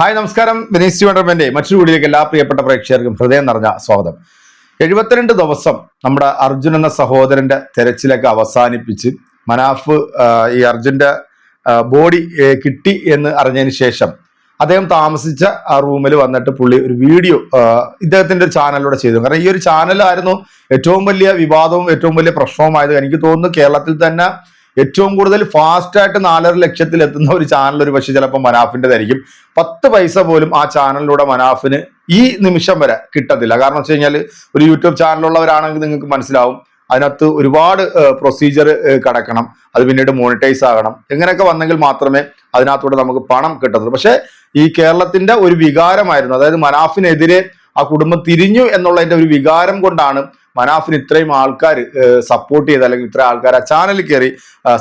Hi നമസ്കാരം. വിനീസ് വണ്ടർമെന്റെ മറ്റൊരു കൂടിയിലേക്ക് എല്ലാ പ്രിയപ്പെട്ട പ്രേക്ഷകർക്കും ഹൃദയം നിറഞ്ഞ സ്വാഗതം. എഴുപത്തിരണ്ട് ദിവസം നമ്മുടെ അർജുൻ എന്ന സഹോദരന്റെ തെരച്ചിലൊക്കെ അവസാനിപ്പിച്ച് മനാഫ് ഈ അർജുന്റെ ബോഡി കിട്ടി എന്ന് അറിഞ്ഞതിന് ശേഷം അദ്ദേഹം താമസിച്ച ആ റൂമിൽ വന്നിട്ട് പുള്ളി ഒരു വീഡിയോ ഇദ്ദേഹത്തിന്റെ ഒരു ചാനലിലൂടെ ചെയ്തു. കാരണം ഈ ഒരു ചാനലായിരുന്നു ഏറ്റവും വലിയ വിവാദവും ഏറ്റവും വലിയ പ്രശ്നവുമായത്. എനിക്ക് തോന്നുന്നു കേരളത്തിൽ തന്നെ ഏറ്റവും കൂടുതൽ ഫാസ്റ്റായിട്ട് നാലര ലക്ഷത്തിൽ എത്തുന്ന ഒരു ചാനൽ ഒരു പക്ഷേ ചിലപ്പോൾ മനാഫിന്റെതായിരിക്കും പത്ത് പൈസ പോലും ആ ചാനലിലൂടെ മനാഫിന് ഈ നിമിഷം വരെ കിട്ടത്തില്ല. കാരണം വെച്ച് ഒരു യൂട്യൂബ് ചാനലുള്ളവരാണെങ്കിൽ നിങ്ങൾക്ക് മനസ്സിലാവും. അതിനകത്ത് ഒരുപാട് പ്രൊസീജിയർ കടക്കണം. അത് പിന്നീട് മോണിറ്റൈസ് ആകണം. ഇങ്ങനെയൊക്കെ വന്നെങ്കിൽ മാത്രമേ അതിനകത്തൂടെ നമുക്ക് പണം കിട്ടത്തുള്ളൂ. പക്ഷേ ഈ കേരളത്തിന്റെ ഒരു വികാരമായിരുന്നു. അതായത് മനാഫിനെതിരെ ആ കുടുംബം തിരിഞ്ഞു എന്നുള്ളതിന്റെ ഒരു വികാരം കൊണ്ടാണ് മനാഫിന് ഇത്രയും ആൾക്കാർ സപ്പോർട്ട് ചെയ്ത് അല്ലെങ്കിൽ ഇത്ര ആൾക്കാർ ആ ചാനൽ കയറി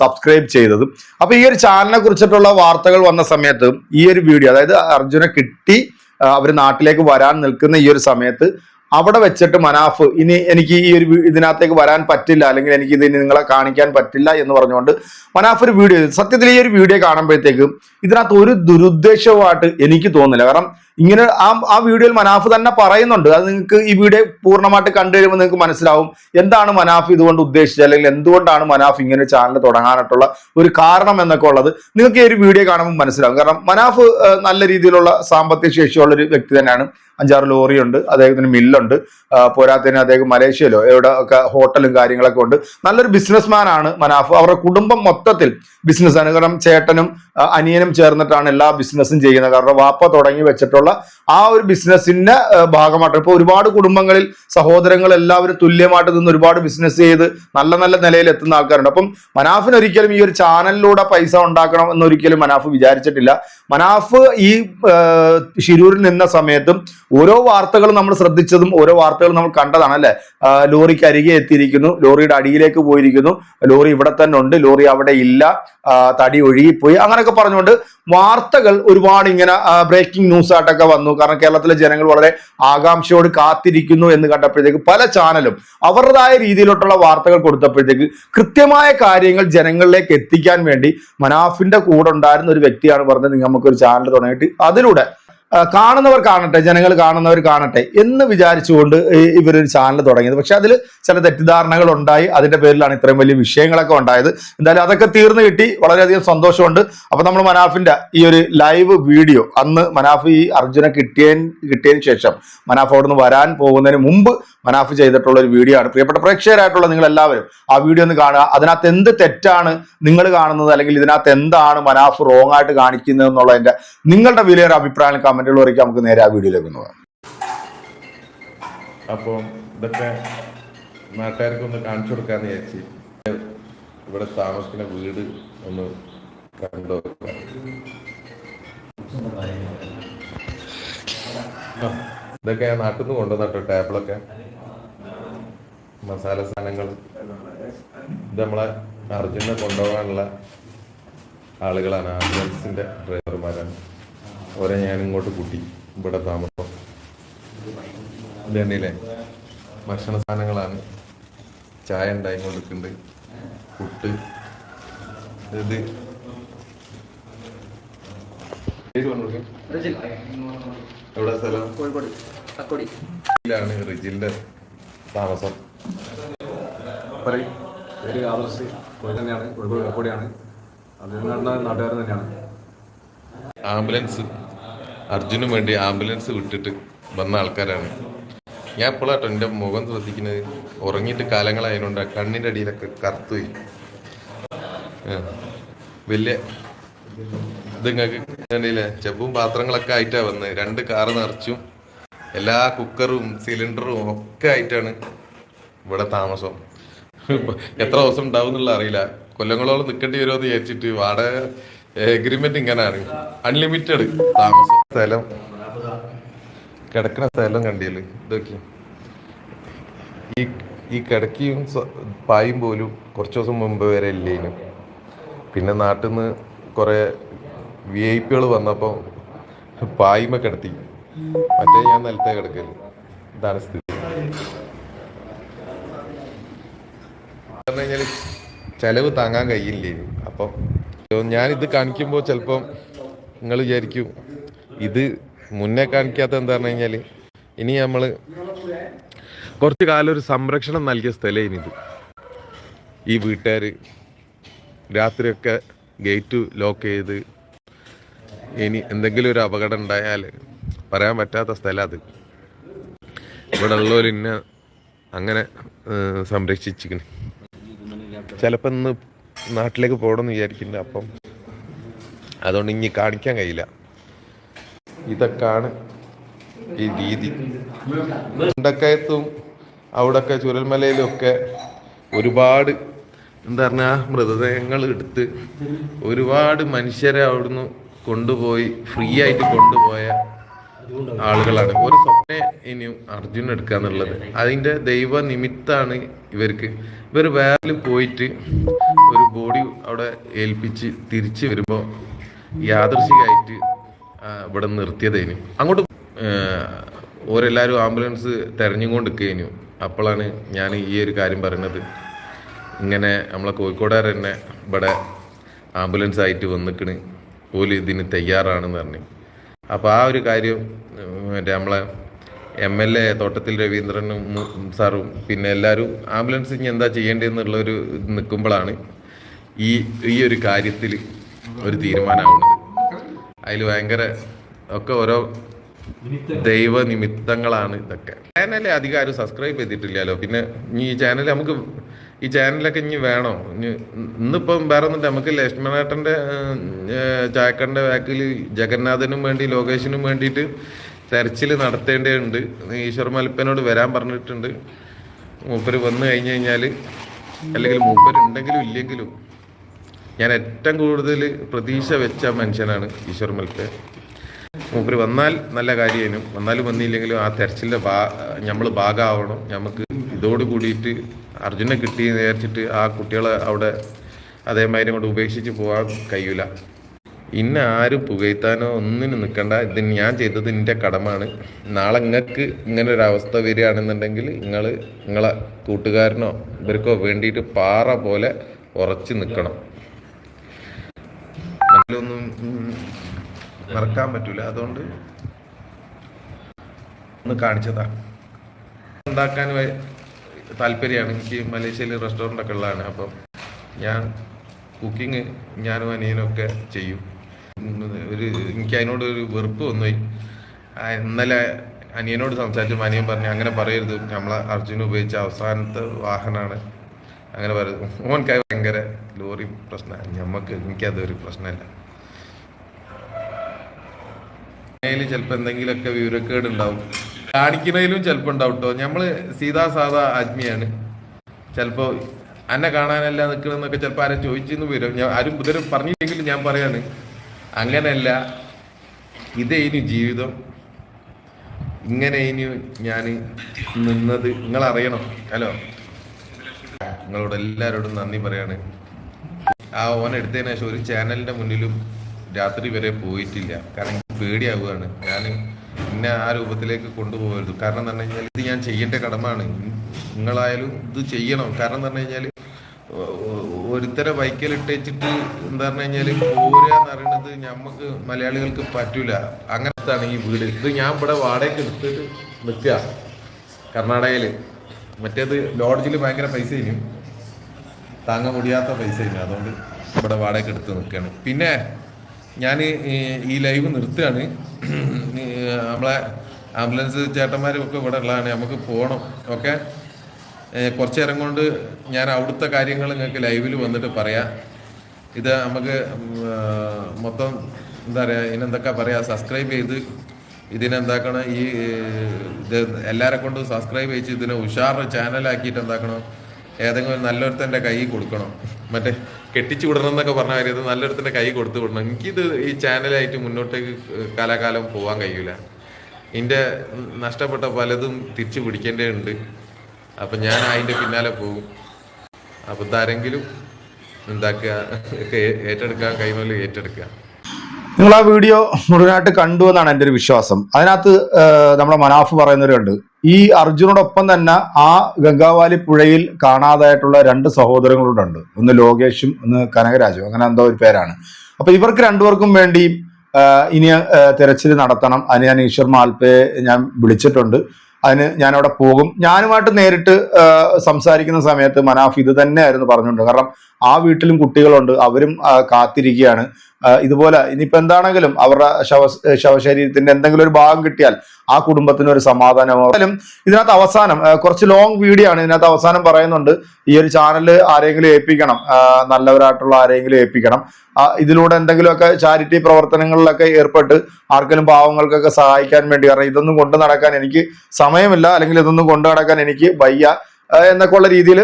സബ്സ്ക്രൈബ് ചെയ്തത്. അപ്പൊ ഈ ഒരു ചാനലിനെ കുറിച്ചിട്ടുള്ള വാർത്തകൾ വന്ന സമയത്ത് ഈ ഒരു വീഡിയോ അതായത് അർജുനെ കിട്ടി അവർ നാട്ടിലേക്ക് വരാൻ നിൽക്കുന്ന ഈ ഒരു സമയത്ത് അവിടെ വെച്ചിട്ട് മനാഫ് ഇനി എനിക്ക് ഈ ഒരു ഇതിനകത്തേക്ക് വരാൻ പറ്റില്ല അല്ലെങ്കിൽ എനിക്ക് ഇത് നിങ്ങളെ കാണിക്കാൻ പറ്റില്ല എന്ന് പറഞ്ഞുകൊണ്ട് മനാഫ് ഒരു വീഡിയോ സത്യത്തിൽ ഈ ഒരു വീഡിയോ കാണുമ്പോഴത്തേക്കും ഇതിനകത്ത് ഒരു ദുരുദ്ദേശവുമായിട്ട് എനിക്ക് തോന്നുന്നില്ല. കാരണം ഇങ്ങനെ ആ ആ വീഡിയോയിൽ മനാഫ് തന്നെ പറയുന്നുണ്ട്. അത് നിങ്ങൾക്ക് ഈ വീഡിയോ പൂർണമായിട്ട് കണ്ടു നിങ്ങൾക്ക് മനസ്സിലാവും എന്താണ് മനാഫ് ഇതുകൊണ്ട് ഉദ്ദേശിച്ചത് അല്ലെങ്കിൽ എന്തുകൊണ്ടാണ് മനാഫ് ഇങ്ങനെ ചാനൽ തുടങ്ങാനായിട്ടുള്ള ഒരു കാരണം എന്നൊക്കെ ഉള്ളത് നിങ്ങൾക്ക് ഈ ഒരു വീഡിയോ കാണുമ്പോൾ മനസ്സിലാവും. കാരണം മനാഫ് നല്ല രീതിയിലുള്ള സാമ്പത്തിക ശേഷിയുള്ള ഒരു വ്യക്തി തന്നെയാണ്. അഞ്ചാറ് ലോറിയുണ്ട് അദ്ദേഹത്തിന് മില്ലുണ്ട്. പോരാത്തതിന് അദ്ദേഹം മലേഷ്യയിലോ എവിടെ ഒക്കെ ഹോട്ടലും കാര്യങ്ങളൊക്കെ ഉണ്ട്. നല്ലൊരു ബിസിനസ്മാൻ ആണ് മനാഫ്. അവരുടെ കുടുംബം മൊത്തത്തിൽ ബിസിനസ്സാണ് കാരണം ചേട്ടനും അനിയനും ചേർന്നിട്ടാണ് എല്ലാ ബിസിനസ്സും ചെയ്യുന്നത്. കാരണം വാപ്പ തുടങ്ങി വെച്ചിട്ടുള്ള ആ ഒരു ബിസിനസ്സിന്റെ ഭാഗമായിട്ട് ഇപ്പോൾ ഒരുപാട് കുടുംബങ്ങളിൽ സഹോദരങ്ങൾ എല്ലാവരും തുല്യമായിട്ട് നിന്ന് ഒരുപാട് ബിസിനസ് ചെയ്ത് നല്ല നല്ല നിലയിൽ എത്തുന്ന ആൾക്കാരുണ്ട്. അപ്പം മനാഫിന് ഒരിക്കലും ഈ ഒരു ചാനലിലൂടെ പൈസ ഉണ്ടാക്കണം എന്നൊരിക്കലും മനാഫ് വിചാരിച്ചിട്ടില്ല. മനാഫ് ഈ ഷിരൂരിൽ നിന്ന സമയത്തും ഓരോ വാർത്തകളും നമ്മൾ ശ്രദ്ധിച്ചതും ഓരോ വാർത്തകളും നമ്മൾ കണ്ടതാണ് അല്ലെ? ലോറിക്ക് അരികെ എത്തിയിരിക്കുന്നു ലോറിയുടെ അടിയിലേക്ക് പോയിരിക്കുന്നു ലോറി ഇവിടെ തന്നെ ഉണ്ട് ലോറി അവിടെ ഇല്ല തടി ഒഴുകിപ്പോയി അങ്ങനെയൊക്കെ പറഞ്ഞുകൊണ്ട് വാർത്തകൾ ഒരുപാട് ഇങ്ങനെ ബ്രേക്കിംഗ് ന്യൂസ് ആയിട്ടൊക്കെ വന്നു. കാരണം കേരളത്തിലെ ജനങ്ങൾ വളരെ ആകാംക്ഷയോട് കാത്തിരിക്കുന്നു എന്ന് കണ്ടപ്പോഴത്തേക്ക് പല ചാനലും അവരുടേതായ രീതിയിലോട്ടുള്ള വാർത്തകൾ കൊടുത്തപ്പോഴത്തേക്ക് കൃത്യമായ കാര്യങ്ങൾ ജനങ്ങളിലേക്ക് എത്തിക്കാൻ വേണ്ടി മനാഫിന്റെ കൂടെ ഉണ്ടായിരുന്ന ഒരു വ്യക്തിയാണ് പറഞ്ഞത്. "നിങ്ങൾ നമുക്കൊരു ചാനൽ തുടങ്ങിയിട്ട് അതിലൂടെ കാണുന്നവർ കാണട്ടെ ജനങ്ങൾ കാണുന്നവർ കാണട്ടെ എന്ന് വിചാരിച്ചുകൊണ്ട് ഇവരൊരു ചാനൽ തുടങ്ങിയത്. പക്ഷെ അതിൽ ചില തെറ്റിദ്ധാരണകൾ ഉണ്ടായി. അതിന്റെ പേരിലാണ് ഇത്രയും വലിയ വിഷയങ്ങളൊക്കെ ഉണ്ടായത്. എന്തായാലും അതൊക്കെ തീർന്നു കിട്ടി. വളരെയധികം സന്തോഷമുണ്ട്. അപ്പൊ നമ്മൾ മനാഫിന്റെ ഈ ഒരു ലൈവ് വീഡിയോ അന്ന് മനാഫ് ഈ അർജുനെ കിട്ടിയ കിട്ടിയതിന് ശേഷം മനാഫ് അവിടെ നിന്ന് വരാൻ പോകുന്നതിന് മുമ്പ് മനാഫ് ചെയ്തിട്ടുള്ള ഒരു വീഡിയോ ആണ്. പ്രിയപ്പെട്ട പ്രേക്ഷകരായിട്ടുള്ള നിങ്ങൾ എല്ലാവരും ആ വീഡിയോ ഒന്ന് കാണുക. അതിനകത്ത് എന്ത് തെറ്റാണ് നിങ്ങൾ കാണുന്നത്? അല്ലെങ്കിൽ ഇതിനകത്ത് എന്താണ് മനാഫ് റോങ് ആയിട്ട് കാണിക്കുന്നത് എന്നുള്ളതിന്റെ നിങ്ങളുടെ വിലയേറെ അഭിപ്രായം കമന്റുകൾ വരയ്ക്ക് നമുക്ക് നേരെ ആ വീഡിയോയിലേക്ക് ഒന്ന് പോകാം. അപ്പോൾ ഇതൊക്കെ നാട്ടുകാർക്ക് ഒന്ന് കാണിച്ചു കൊടുക്കാന്ന് വിചാരിച്ച് ഇവിടെ താമസിക്കുന്ന വീട് ഒന്ന് കണ്ടു? ഇതൊക്കെ നാട്ടിൽ നിന്ന് കൊണ്ടുവന്നിട്ടോ ടേബിളൊക്കെ? മസാല സാധനങ്ങൾ ഇത് നമ്മളെ അർജുനെ കൊണ്ടുപോകാനുള്ള ആളുകളാണ്. ആംബുലൻസിന്റെ ഡ്രൈവർമാരാണ്. അവരെ ഞാൻ ഇങ്ങോട്ട് കൂട്ടി. ഇവിടെ താമസം. ഇത് കണ്ടില്ലേ? ഭക്ഷണ സാധനങ്ങളാണ്. ചായ ഉണ്ടായി കൊടുക്കുന്നുണ്ട് പുട്ട്. ഇത് എവിടെ സ്ഥലം? കോഴിക്കോട്. റിജിലിന്റെ താമസം. പറയും പേര് ആദർശ് കോഴി തന്നെയാണ് കോഴിക്കോട് കോഴിക്കോടിയാണ് അത് നടന്ന നാട്ടുകാരൻ തന്നെയാണ്. ആംബുലൻസ് അർജുനും വേണ്ടി ആംബുലൻസ് വിട്ടിട്ട് വന്ന ആൾക്കാരാണ്. ഞാൻ ഇപ്പോഴാട്ടോ എന്റെ മുഖം ശ്രദ്ധിക്കുന്നത്. ഉറങ്ങിയിട്ട് കാലങ്ങളായതുകൊണ്ട് കണ്ണിന്റെ അടിയിലൊക്കെ കറുത്തുപോയി. വലിയ ഇത് നിങ്ങൾക്ക് കണ്ടില്ലേ ചെപ്പും പാത്രങ്ങളൊക്കെ ആയിട്ടാണ് വന്നത് രണ്ട് കാറ് നിറച്ചും എല്ലാ കുക്കറും സിലിണ്ടറും ഒക്കെ ആയിട്ടാണ് ഇവിടെ താമസം. എത്ര ദിവസം ഉണ്ടാവും എന്നുള്ള അറിയില്ല. കൊല്ലങ്ങളോളം നിൽക്കേണ്ടി വരുമോ എന്ന് വിചാരിച്ചിട്ട് വാടക എഗ്രിമെന്റ് ഇങ്ങനെയാണ് അൺലിമിറ്റഡ് താമസം. സ്ഥലം. കിടക്കുന്ന സ്ഥലം കണ്ടില്ല? ഇതൊക്കെ. ഈ ഈ കിടക്കിയും പായും പോലും കുറച്ച് ദിവസം മുമ്പ് വരെ ഇല്ലേനു. പിന്നെ നാട്ടിൽ നിന്ന് കുറേ വി ഐ പികൾ വന്നപ്പോൾ പായ്മ കിടത്തി. മറ്റേ ഞാൻ നിലത്തെ കിടക്കൽ. ഇതാണ് സ്ഥിതി. പറഞ്ഞു കഴിഞ്ഞാൽ ചെലവ് താങ്ങാൻ കഴിയില്ലേ? അപ്പം ഞാനിത് കാണിക്കുമ്പോൾ ചിലപ്പം നിങ്ങൾ വിചാരിക്കും ഇത് മുന്നേ കാണിക്കാത്ത എന്താ പറഞ്ഞു കഴിഞ്ഞാൽ ഇനി നമ്മൾ കുറച്ച് കാലം ഒരു സംരക്ഷണം നൽകിയ സ്ഥലമാണ് ഇത്. ഈ വീട്ടുകാർ രാത്രിയൊക്കെ ഗേറ്റ് ലോക്ക് ചെയ്ത് ഇനി എന്തെങ്കിലും ഒരു അപകടം ഉണ്ടായാൽ പറയാൻ പറ്റാത്ത സ്ഥലം അത്. ഇവിടെ ഉള്ളവർ ഇന്ന അങ്ങനെ ഏഹ്, സംരക്ഷിച്ചിരിക്കണ്. ചിലപ്പോൾ ഇന്ന് നാട്ടിലേക്ക് പോകണമെന്ന് വിചാരിക്കുന്നുണ്ട്. അപ്പം അതുകൊണ്ട് ഇനി കാണിക്കാൻ കഴിയില്ല. ഇതൊക്കെയാണ് ഈ രീതി. മുണ്ടക്കയത്തും അവിടൊക്കെ ചുരൽമലയിലും ഒക്കെ ഒരുപാട് എന്താ പറഞ്ഞാൽ മൃതദേഹങ്ങൾ എടുത്ത് ഒരുപാട് മനുഷ്യരെ അവിടുന്ന് കൊണ്ടുപോയി ഫ്രീ ആയിട്ട് കൊണ്ടുപോയ ആളുകളാണ്. ഒരു സ്വപ്ന ഇനിയും അർജുൻ എടുക്കുക എന്നുള്ളത്. അതിന്റെ ദൈവ നിമിത്താണ് ഇവർക്ക്. ഇവർ വേറെ പോയിട്ട് ഒരു ബോഡി അവിടെ ഏൽപ്പിച്ച് തിരിച്ചു വരുമ്പോൾ യാദൃശികമായിട്ട് ഇവിടെ നിർത്തിയതേനു അങ്ങോട്ട് ഓരെല്ലാവരും ആംബുലൻസ് തെരഞ്ഞുകൊണ്ട് നിൽക്കുകയും അപ്പോഴാണ് ഞാൻ ഈ ഒരു കാര്യം പറയുന്നത്. ഇങ്ങനെ നമ്മളെ കോഴിക്കോടുകാർ തന്നെ ഇവിടെ ആംബുലൻസ് ആയിട്ട് വന്നിക്കണ്. ഓൽ ഇതിന് തയ്യാറാണെന്ന് പറഞ്ഞു. അപ്പോൾ ആ ഒരു കാര്യം മറ്റേ നമ്മളെ എം എൽ എ തോട്ടത്തിൽ രവീന്ദ്രനും സാറും പിന്നെ എല്ലാവരും ആംബുലൻസ് ഇനി എന്താ ചെയ്യേണ്ടതെന്നുള്ളൊരു നിൽക്കുമ്പോഴാണ് ഈ ഈ ഒരു കാര്യത്തിൽ ഒരു തീരുമാനമാവുന്നത്. അതിൽ ഭയങ്കര ഒക്കെ ഓരോ ദൈവ നിമിത്തങ്ങളാണ് ഇതൊക്കെ. ചാനൽ അധികം ആരും സബ്സ്ക്രൈബ് ചെയ്തിട്ടില്ലല്ലോ. പിന്നെ ഈ ചാനൽ നമുക്ക് ഈ ചാനലൊക്കെ ഇനി വേണോ? ഇനി ഇന്നിപ്പം വേറെ ഒന്നും നമുക്ക് ലക്ഷ്മണേട്ടന്റെ ചായക്കടന്റെ ബാക്കിൽ ജഗന്നാഥനും വേണ്ടി ലോകേഷിനും വേണ്ടിയിട്ട് തെരച്ചിൽ നടത്തേണ്ടതുണ്ട്. ഈശ്വർ മലപ്പനോട് വരാൻ പറഞ്ഞിട്ടുണ്ട്. മൂപ്പർ വന്നു കഴിഞ്ഞ് കഴിഞ്ഞാൽ അല്ലെങ്കിൽ മൂപ്പര് ഉണ്ടെങ്കിലും ഇല്ലെങ്കിലും ഞാൻ ഏറ്റവും കൂടുതൽ പ്രതീക്ഷ വെച്ച മനുഷ്യനാണ് ഈശ്വർ മലപ്പൻ മൂപ്പർ വന്നാൽ നല്ല കാര്യമായിരുന്നു വന്നാലും വന്നില്ലെങ്കിലും ആ തെരച്ചിലിന്റെ ഭാ നമ്മൾ ഭാഗമാവണം. നമുക്ക് ഇതോട് കൂടിയിട്ട് അർജുനെ കിട്ടി വിചാരിച്ചിട്ട് ആ കുട്ടികളെ അവിടെ അതേമാതിരി കൊണ്ട് ഉപേക്ഷിച്ച് പോകാൻ കഴിയൂല. ഇന്ന ആരും പുകഴ്ത്താനോ ഒന്നിനും നിൽക്കണ്ട ഇത് ഞാൻ ചെയ്തത് എന്റെ കടമാണ്. നാളെ നിങ്ങൾക്ക് ഇങ്ങനെ ഒരു അവസ്ഥ വരികയാണെന്നുണ്ടെങ്കിൽ നിങ്ങൾ നിങ്ങളെ കൂട്ടുകാരനോ ഇവർക്കോ വേണ്ടിയിട്ട് പാറ പോലെ ഉറച്ചു നിൽക്കണം ഒന്നും മറക്കാൻ പറ്റൂല. അതുകൊണ്ട് ഒന്ന് കാണിച്ചതാ. ഉണ്ടാക്കാൻ താല്പര്യമാണ്. എനിക്ക് മലേഷ്യയിൽ റെസ്റ്റോറന്റ് ഒക്കെ ഉള്ളതാണ്. അപ്പം ഞാൻ കുക്കിംഗ് ഞാനും അനിയനൊക്കെ ചെയ്യും. ഒരു എനിക്ക് അതിനോട് ഒരു വെറുപ്പ് വന്നുപോയി. ഇന്നലെ അനിയനോട് സംസാരിച്ചപ്പോൾ അനിയൻ പറഞ്ഞു അങ്ങനെ പറയരുത്. നമ്മളെ അർജുന ഉപയോഗിച്ച അവസാനത്തെ വാഹനമാണ്. അങ്ങനെ പറയുന്നത് ഓൻക്ക് ഭയങ്കര ലോറി പ്രശ്നമാണ്. ഞമ്മക്ക് എനിക്കതൊരു പ്രശ്നമല്ല. ചിലപ്പോൾ എന്തെങ്കിലുമൊക്കെ വിവരക്കേട് ഉണ്ടാവും കാണിക്കുന്നതിലും ചിലപ്പോൾ ഉണ്ടാവും കേട്ടോ നമ്മൾ സീതാ സാധാ ആത്മീയാണ് ചിലപ്പോ എന്നെ കാണാനല്ല നിൽക്കണമെന്നൊക്കെ ചിലപ്പോ ആരും ചോദിച്ചെന്ന് വരും. ഞാൻ ആരും ഇതുവരെ പറഞ്ഞില്ലെങ്കിലും ഞാൻ പറയാണ്. അങ്ങനെയല്ല. ഇനി ജീവിതം. ഇങ്ങനെ ഇനി ഞാൻ നിന്നത് നിങ്ങൾ അറിയണം ഹലോ. നിങ്ങളോട് എല്ലാവരോടും നന്ദി പറയാണ്. ആ ഓൻ എടുത്തതിന് ശേഷം ഒരു ചാനലിന്റെ മുന്നിലും രാത്രി വരെ പോയിട്ടില്ല. കാരണം പേടിയാവുകയാണ്. ഞാൻ എന്നെ ആ രൂപത്തിലേക്ക് കൊണ്ടുപോകരുത്. കാരണം എന്ന് പറഞ്ഞു കഴിഞ്ഞാൽ ഇത് ഞാൻ ചെയ്യേണ്ട കടമാണ്. നിങ്ങളായാലും ഇത് ചെയ്യണം. കാരണം എന്ന് പറഞ്ഞു കഴിഞ്ഞാൽ ഒരുത്തരെ വൈക്കലിട്ടേച്ചിട്ട് എന്താ പറഞ്ഞു കഴിഞ്ഞാൽ പോരാന്ന് അറിയണത് ഞമ്മക്ക് മലയാളികൾക്ക് പറ്റൂല. അങ്ങനത്താണ് ഈ വീട്. ഇത് ഞാൻ ഇവിടെ വാടകയ്ക്ക് എടുത്തിട്ട് നിൽക്കുക കർണാടകയിൽ മറ്റേത് ലോഡ്ജിൽ ഭയങ്കര പൈസ ഇനിയും താങ്ങ മുടിയാത്ത പൈസ ഇനി അതുകൊണ്ട് ഇവിടെ വാടകയ്ക്ക് എടുത്ത് നിൽക്കുകയാണ് പിന്നെ ഞാൻ ഈ ലൈവ് നിർത്തുകയാണ്. നമ്മളെ ആംബുലൻസ് ചേട്ടന്മാരും ഒക്കെ ഇവിടെ ഉള്ളതാണ്. നമുക്ക് പോകണം ഓക്കെ? കുറച്ച് നേരം കൊണ്ട് ഞാൻ അവിടുത്തെ കാര്യങ്ങൾ നിങ്ങൾക്ക് ലൈവിൽ വന്നിട്ട് പറയാം. ഇത് നമുക്ക് മൊത്തം എന്താ പറയുക ഇതിനെന്തൊക്കെ പറയാ സബ്സ്ക്രൈബ് ചെയ്ത് ഇതിനെന്താക്കണം ഈ ഇത് എല്ലാവരെ കൊണ്ട് സബ്സ്ക്രൈബ് ചെയ്ത് ഇതിനെ ഉഷാർ ചാനലാക്കിയിട്ട് എന്താക്കണം ഏതെങ്കിലും നല്ലൊരുത്തന്റെ കൈ കൊടുക്കണം. മറ്റേ കെട്ടിച്ചു വിടണം എന്നൊക്കെ പറഞ്ഞ കാര്യം നല്ലൊരുത്തിന്റെ കൈ കൊടുത്തു വിടണം. എനിക്കിത് ഈ ചാനലായിട്ട് മുന്നോട്ടേക്ക് കാലാകാലം പോകാൻ കഴിയൂല. എന്റെ നഷ്ടപ്പെട്ട പലതും തിരിച്ചു പിടിക്കേണ്ടതുണ്ട്. അപ്പം ഞാൻ അതിന്റെ പിന്നാലെ പോകും. അപ്പം ഇതാരെങ്കിലും എന്താക്കുക ഏറ്റെടുക്കാൻ കഴിയുന്നല്ലോ ഏറ്റെടുക്കുക. നിങ്ങൾ ആ വീഡിയോ മുഴുവനായിട്ട് കണ്ടു എന്നാണ് എന്റെ ഒരു വിശ്വാസം. അതിനകത്ത് നമ്മുടെ മനാഫ് പറയുന്നവരുണ്ട്. ഈ അർജുനോടൊപ്പം തന്നെ ആ ഗംഗാവാലി പുഴയിൽ കാണാതായിട്ടുള്ള രണ്ട് സഹോദരങ്ങളുണ്ട്. ഒന്ന് ലോകേഷും ഒന്ന് കനകരാജും. അങ്ങനെ എന്തോ ഒരു പേരാണ്. അപ്പൊ ഇവർക്ക് രണ്ടുപേർക്കും വേണ്ടി ഇനി തിരച്ചിൽ നടത്തണം. അതിന് ഞാൻ ഈശ്വർ മാൽപ്പയെ ഞാൻ വിളിച്ചിട്ടുണ്ട്. അതിന് ഞാൻ അവിടെ പോകും. ഞാനുമായിട്ട് നേരിട്ട് സംസാരിക്കുന്ന സമയത്ത് മനാഫ് ഇത് തന്നെയായിരുന്നു പറഞ്ഞുകൊണ്ട് കാരണം ആ വീട്ടിലും കുട്ടികളുണ്ട്. അവരും കാത്തിരിക്കുകയാണ്. ഇതുപോലെ ഇനിയിപ്പോ എന്താണെങ്കിലും അവരുടെ ശവ ശവശരീരത്തിന്റെ എന്തെങ്കിലും ഒരു ഭാഗം കിട്ടിയാൽ ആ കുടുംബത്തിന് ഒരു സമാധാനമാവും ഇതിനകത്ത് അവസാനം കുറച്ച് ലോങ് വീഡിയോ ആണ് ഇതിനകത്ത് അവസാനം പറയുന്നുണ്ട്. ഈ ഒരു ചാനൽ ആരെങ്കിലും ഏൽപ്പിക്കണം. നല്ലവരായിട്ടുള്ള ആരെങ്കിലും ഏൽപ്പിക്കണം. ഇതിലൂടെ എന്തെങ്കിലുമൊക്കെ ചാരിറ്റി പ്രവർത്തനങ്ങളിലൊക്കെ ഏർപ്പെട്ട് ആർക്കെങ്കിലും പാവങ്ങൾക്കൊക്കെ സഹായിക്കാൻ വേണ്ടി കാരണം ഇതൊന്നും കൊണ്ടു നടക്കാൻ എനിക്ക് സമയമില്ല അല്ലെങ്കിൽ ഇതൊന്നും കൊണ്ടു നടക്കാൻ എനിക്ക് വയ്യ. എന്നൊക്കെ ഉള്ള രീതിയിൽ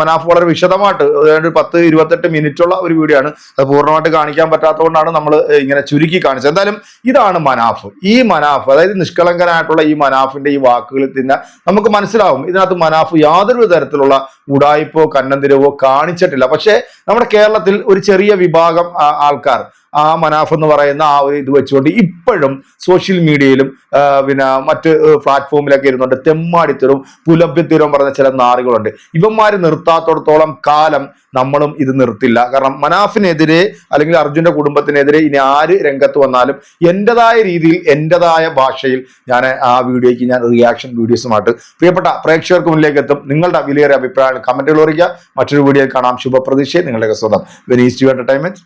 മനാഫ് വളരെ വിശദമായിട്ട് ഒരു പത്ത് ഇരുപത്തെട്ട് മിനിറ്റുള്ള ഒരു വീഡിയോ ആണ്. അത് പൂർണമായിട്ട് കാണിക്കാൻ പറ്റാത്തതുകൊണ്ടാണ് നമ്മൾ ഇങ്ങനെ ചുരുക്കി കാണിച്ചത്. എന്തായാലും ഇതാണ് മനാഫ്. ഈ മനാഫ് അതായത് നിഷ്കളങ്കനായിട്ടുള്ള ഈ മനാഫിന്റെ ഈ വാക്കുകളിൽ തന്നെ നമുക്ക് മനസ്സിലാവും. ഇതിനകത്ത് മനാഫ് യാതൊരു തരത്തിലുള്ള ഉടായ്പോ കന്നന്തിരവോ കാണിച്ചിട്ടില്ല. പക്ഷേ നമ്മുടെ കേരളത്തിൽ ഒരു ചെറിയ വിഭാഗം ആൾക്കാർ ആ മനാഫ് എന്ന് പറയുന്ന ആ ഒരു ഇത് വെച്ചുകൊണ്ട് ഇപ്പോഴും സോഷ്യൽ മീഡിയയിലും പിന്നെ മറ്റ് പ്ലാറ്റ്ഫോമിലൊക്കെ ഇരുന്നുണ്ട് തെമ്മാടിത്തരവും പുലഭ്യത്തരവും പറഞ്ഞ ചില നാറുകളുണ്ട്. ഇവന്മാര് നിർത്താത്തോടത്തോളം കാലം നമ്മളും ഇത് നിർത്തില്ല. കാരണം മനാഫിനെതിരെ അല്ലെങ്കിൽ അർജുന്റെ കുടുംബത്തിനെതിരെ ഇനി ആര് രംഗത്ത് വന്നാലും എന്റെതായ രീതിയിൽ എന്റെതായ ഭാഷയിൽ ഞാൻ ആ വീഡിയോയ്ക്ക് ഞാൻ റിയാക്ഷൻ വീഡിയോസുമായിട്ട് പ്രിയപ്പെട്ട പ്രേക്ഷകർക്ക് മുന്നിലേക്ക് എത്തും നിങ്ങളുടെ വിലയേറിയ അഭിപ്രായങ്ങൾ കമന്റുകൾ അറിയിക്കുക മറ്റൊരു വീഡിയോയിൽ കാണാം. ശുഭപ്രതീക്ഷയെ നിങ്ങളുടെ സ്വന്തം വെനീസ് ടു എന്റർടൈൻമെന്റ്